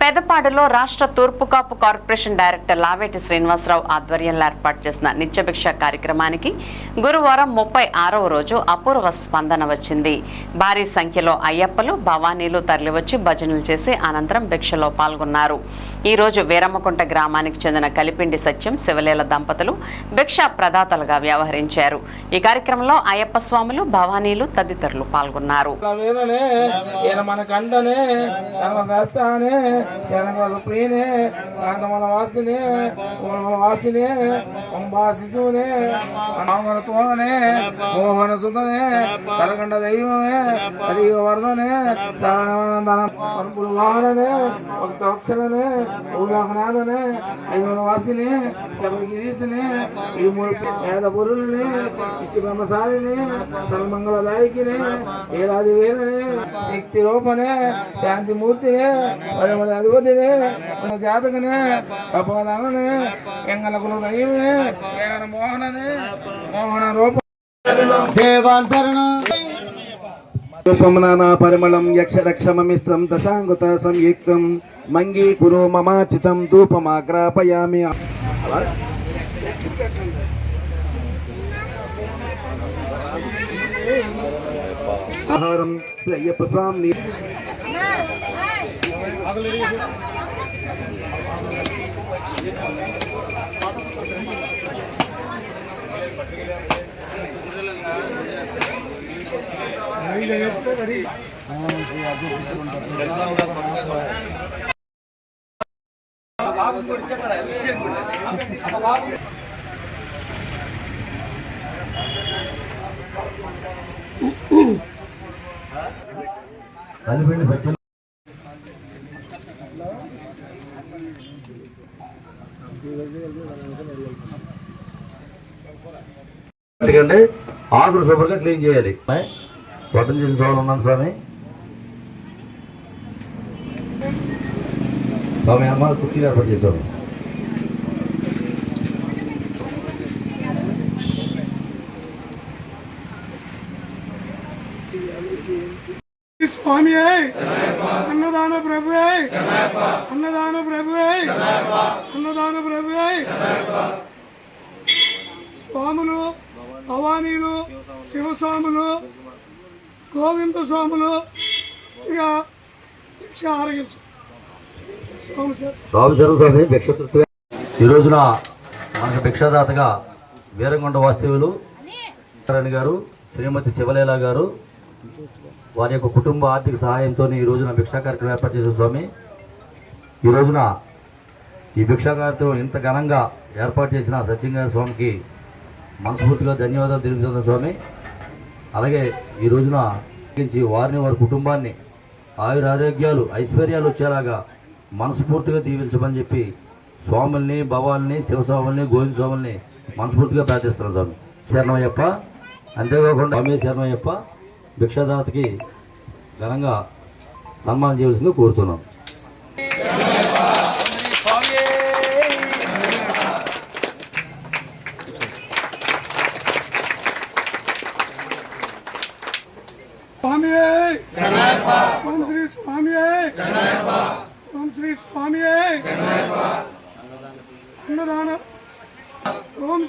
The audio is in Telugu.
పెదపాడులో రాష్ట్ర తూర్పు కాపు కార్పొరేషన్ డైరెక్టర్ లావేటి శ్రీనివాసరావు ఆధ్వర్యంలో ఏర్పాటు చేసిన నిత్యభిక్ష కార్యక్రమానికి గురువారం ముప్పై ఆరవ రోజు అపూర్వ స్పందన వచ్చింది. భారీ సంఖ్యలో అయ్యప్పలు భవానీలు తరలివచ్చి భజనలు చేసి అనంతరం భిక్షలో పాల్గొన్నారు. ఈరోజు వీరమ్మకుంట గ్రామానికి చెందిన కలిపిండి సత్యం శివలీల దంపతులు భిక్ష ప్రదాతలుగా వ్యవహరించారు. ఈ కార్యక్రమంలో అయ్యప్ప స్వాములు భవానీలు తదితరులు పాల్గొన్నారు. ఇలా ప్రియనే కాంతమల వాసినే పూర్వల వాసినే కుంభా శిశువునే మామల తోడనే మోహన సుతనే తలకండ దైవమే కలియుగ వర్ధనే శరణవందన పరుపుల వాహననే భక్త అక్షరనే ఊలాహనాథనే ఐదుల వాసినే శబరిగిరీసునే ఇరుమూల పేద పురులని ఇచ్చి బ్రహ్మసారిని సర్వమంగళదాయకినే ఏలాది వేరనే శక్తి రూపనే శాంతి మూర్తినే పదమూడు మోహన రూప. దేవాన్ శరణం. రూపంనానా పరిమళం యక్షరక్షమమిశ్రం దశాంగుత సంయుక్తం. మంగీ కురు మమాచితం ధూపమాగ్రాపయామి. ఆహారం అయ్యప్ప కలిపిండి సత్యం ఎందుకంటే ఆకులు శుభ్రంగా క్లీన్ చేయాలి వడ్డం చేసిన స్వామి ఉన్నాను స్వామి స్వామి అమ్మ కుర్చీలు ఏర్పాటు చేశాము Thank you. స్వామి అన్నదాన ప్రభు అన్నదాన ప్రభు అన్నదాన ప్రభు స్వాములు భవానీలు శివస్వాములు గోవింద స్వాములు ఇక భిక్ష ఆరగించు. స్వామి స్వామి స్వామి ఈ రోజున మనకు భిక్షాదాతగా వీరంగొండ వాస్తవ్యులు గారు శ్రీమతి శివలీల గారు వారి యొక్క కుటుంబ ఆర్థిక సహాయంతో ఈ రోజున భిక్షా కార్యక్రమం ఏర్పాటు చేశారు స్వామి. ఈ రోజున ఈ భిక్షా కార్యక్రమం ఇంత ఘనంగా ఏర్పాటు చేసిన సత్యంగారి స్వామికి మనస్ఫూర్తిగా ధన్యవాదాలు తెలుపుతున్నాను స్వామి. అలాగే ఈ రోజున వారిని వారి కుటుంబాన్ని ఆయుర ఆరోగ్యాలు ఐశ్వర్యాలు వచ్చేలాగా మనస్ఫూర్తిగా దీవించమని చెప్పి స్వాముల్ని భవాల్ని శివస్వాముల్ని గోవింద స్వాముల్ని మనస్ఫూర్తిగా ప్రార్థిస్తున్నాం స్వామి. శరణమయ్యప్ప. అంతేకాకుండా స్వామి శరణమయ్యప్ప. భిక్షాదాతకి ఘనంగా సన్మానం చేయవలసింది కోరుతున్నాం స్వామి ఓం శ్రీ స్వామి ఓం శ్రీ స్వామి అన్నదాన ఓం